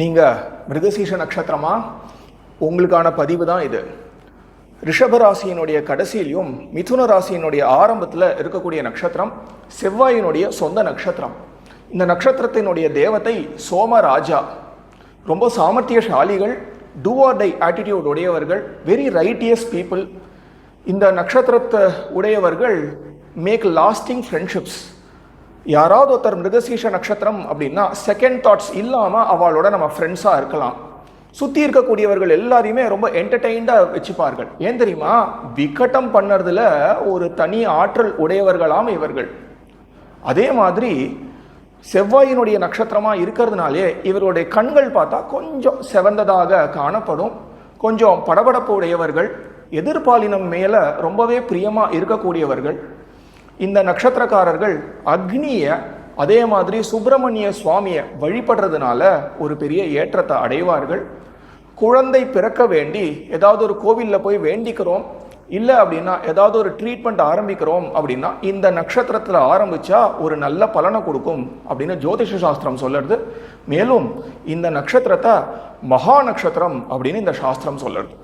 நீங்கள் மிருகசீஷ நட்சத்திரமா? உங்களுக்கான பதிவு தான் இது. ரிஷபராசியினுடைய கடைசியிலையும் மிதுன ராசியினுடைய ஆரம்பத்தில் இருக்கக்கூடிய நட்சத்திரம் செவ்வாயினுடைய சொந்த நட்சத்திரம். இந்த நட்சத்திரத்தினுடைய தேவத்தை சோமராஜா. ரொம்ப சாமர்த்தியசாலிகள் டூ ஆர் டை ஆட்டிடியூட் உடையவர்கள் வெரி ரைட்டியஸ் பீப்புள் இந்த நட்சத்திரத்தை உடையவர்கள் மேக் லாஸ்டிங் ஃப்ரெண்ட்ஷிப்ஸ் யாராவது ஒருத்தர் மிருகசீஷ நட்சத்திரம் அப்படின்னா செகண்ட் தாட்ஸ் இல்லாமல் அவளோட நம்ம ஃப்ரெண்ட்ஸாக இருக்கலாம். சுற்றி இருக்கக்கூடியவர்கள் எல்லாரையுமே ரொம்ப என்டர்டெயின்டாக வச்சுப்பார்கள். ஏன் தெரியுமா? விக்கட்டம் பண்ணுறதுல ஒரு தனி ஆற்றல் உடையவர்களாம் இவர்கள். அதே மாதிரி செவ்வாயினுடைய நட்சத்திரமாக இருக்கிறதுனாலே இவருடைய கண்கள் பார்த்தா கொஞ்சம் செவந்ததாக காணப்படும். கொஞ்சம் படபடப்பு உடையவர்கள் எதிர்பாலினம் மேலே ரொம்பவே பிரியமாக இருக்கக்கூடியவர்கள். இந்த நட்சத்திரக்காரர்கள் அக்னியை அதே மாதிரி சுப்பிரமணிய சுவாமியை வழிபடுறதுனால ஒரு பெரிய ஏற்றத்தை அடைவார்கள். குழந்தை பிறக்க வேண்டி ஏதாவது ஒரு கோவிலில் போய் வேண்டிக்கிறோம். இல்லை அப்படின்னா ஏதாவது ஒரு ட்ரீட்மெண்ட் ஆரம்பிக்கிறோம் அப்படின்னா இந்த நட்சத்திரத்தில் ஆரம்பித்தா ஒரு நல்ல பலனை கொடுக்கும் அப்படின்னு ஜோதிஷ சாஸ்திரம் சொல்லுறது மேலும் இந்த நட்சத்திரத்தை மகா நட்சத்திரம் அப்படின்னு இந்த சாஸ்திரம் சொல்லுறது